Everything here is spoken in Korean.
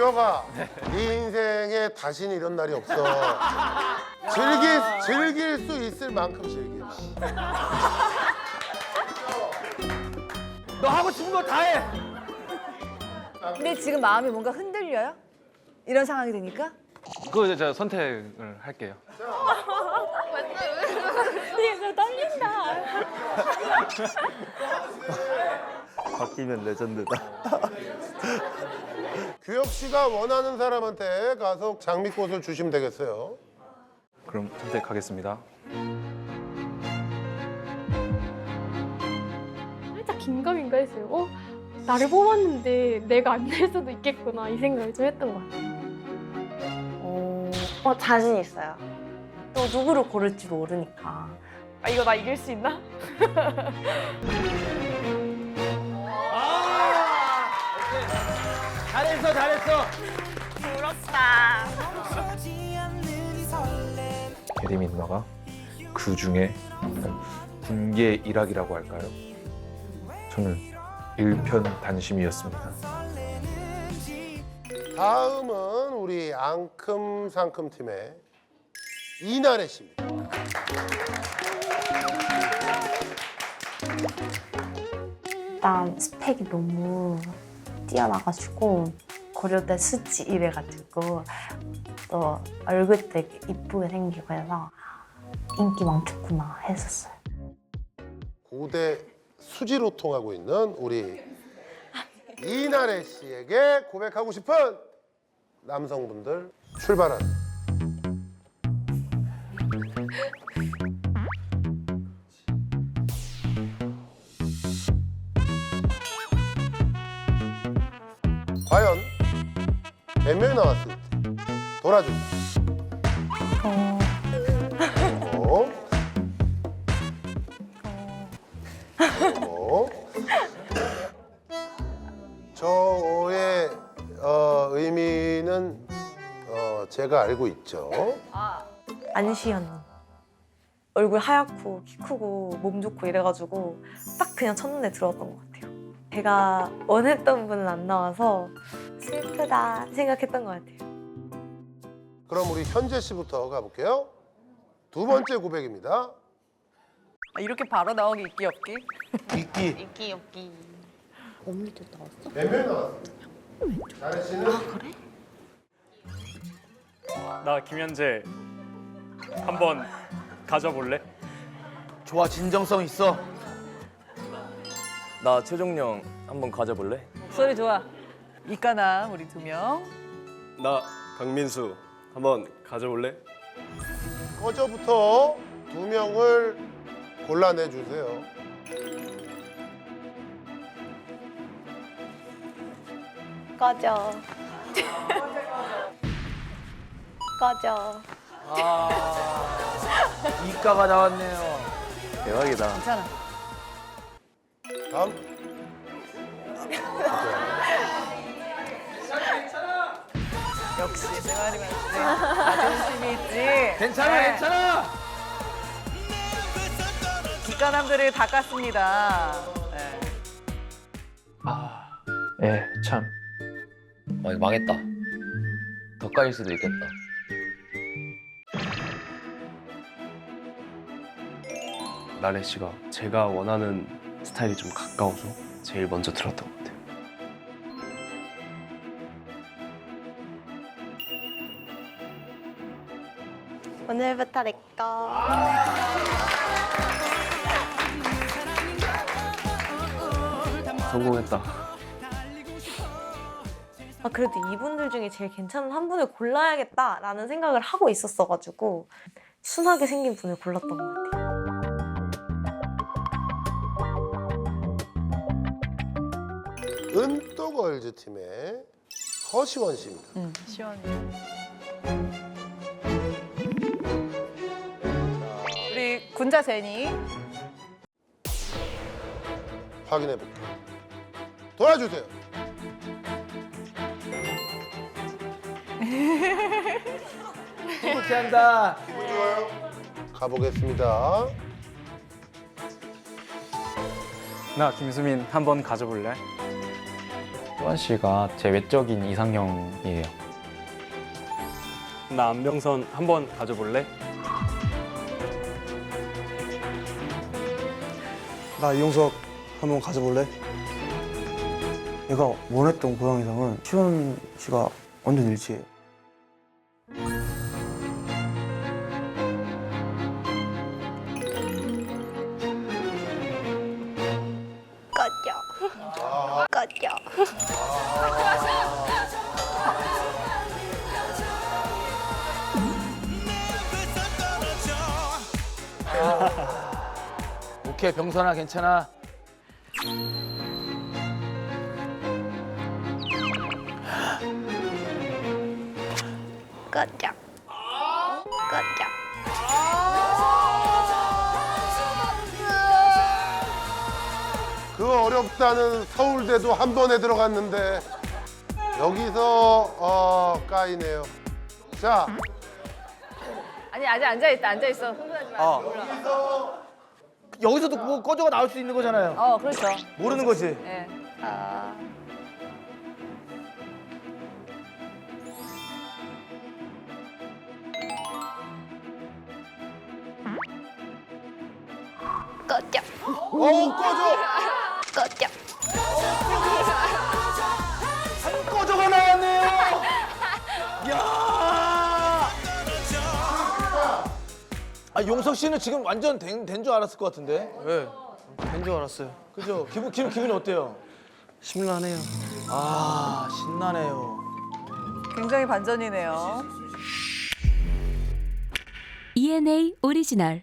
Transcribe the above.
뼈가 네 인생에 다시는 이런 날이 없어. 즐길 즐길 수 있을 만큼 즐겨. 너 하고 싶은 거 다 해. 근데 지금 마음이 뭔가 흔들려요? 이런 상황이 되니까? 그거 이제 제가 선택을 할게요. 이거 떨린다. 바뀌면 레전드다. 규혁 씨가 원하는 사람한테 가서 장미꽃을 주시면 되겠어요. 그럼 선택하겠습니다. 살짝 긴가민가 했어요. 어? 나를 뽑았는데 내가 안 될 수도 있겠구나 이 생각을 좀 했던 것 같아요. 어, 어, 자신 있어요. 또 누구를 고를지도 모르니까. 아 이거 나 이길 수 있나? 잘했어, 잘했어. 예림이 누나가 그 중에 분계 일학이라고 할까요? 저는 일편단심이었습니다. 다음은 우리 앙큼상큼 팀의 이나래 씨입니다. 일단 스펙이 너무 뛰어나가지고 고려대 수지 이래가지고 또 얼굴 되게 이쁘게 생기고 해서 인기 많겠구나 했었어요. 고대 수지로 통하고 있는 우리 이나래 씨에게 고백하고 싶은 남성분들 출발한 과연 몇 명이 나왔을지 돌아줍니다. 어, 어? 어? 저의 어, 의미는 어, 제가 알고 있죠. 안시현 얼굴 하얗고 키 크고 몸 좋고 이래가지고 딱 그냥 첫눈에 들어왔던 것 같아요. 제가 원했던 분은 안 나와서 슬프다 생각했던 것 같아요. 그럼 우리 현재 씨부터 가볼게요. 두 번째 고백입니다. 아, 이렇게 바로 나오기 있기 없기? 이끼. 언니도 나왔어? 몇명 나왔어요? 나래 씨는 나 김현재 한번 가져볼래? 좋아, 진정성 있어. 나 최종령 한번 가져볼래? 소리 좋아. 이까나 우리 두 명. 나 강민수 한번 가져볼래? 꺼져부터 두 명을 골라내 주세요. 꺼져. 꺼져. 아, 이가가 나왔네요. 대박이다. 괜찮아. 다음. 역시 내 말이 맞지. 자존심이 있지. 괜찮아, 네. 괜찮아. 뒷가남들을 닦았습니다. 네. 아, 예, 참. 아 이거 망했다. 더 까일 수도 있겠다. 나래 씨가 제가 원하는 스타일이 좀 가까워서 제일 먼저 들었던 것 같아요. 오늘부터 내 거. 성공했다. 아, 그래도 이분들 중에 제일 괜찮은 한 분을 골라야겠다라는 생각을 하고 있었어가지고 순하게 생긴 분을 골랐던 것 같아요. 은또걸즈 팀의 허시원 씨입니다. 응, 시원해. 제니. 확인해 볼게요. 도와주세요. 그렇게 한다. 기분 좋아요? 가보겠습니다. 나 김수민 한번 가져볼래? 수환 씨가 제 외적인 이상형이에요. 나 안병선 한번 가져볼래? 나 이용석 한번 가져볼래? 얘가 원했던 고양이상은 시원 씨가 완전 일치해. 꺼져. 꺼져. 오케이 병선아 괜찮아. 꺼져. 꺼져. 그 어렵다는 서울대도 한 번에 들어갔는데 여기서 어, 까이네요. 자, 아니 아직 앉아 있다. 앉아 있어. 흥분하지 마. 어. 몰라. 여기서도 뭐 꺼져가 나올 수 있는 거잖아요. 어, 그렇죠. 모르는 거지. 예. 아. 꺼져. 어 꺼져. 꺼져. 아 용석 씨는 지금 완전 된 줄 알았을 것 같은데. 왜? 된줄 알았어요. 그죠? 기분 기분 기분이 어때요? 심란해요. 아 신나네요. 굉장히 반전이네요. ENA 오리지널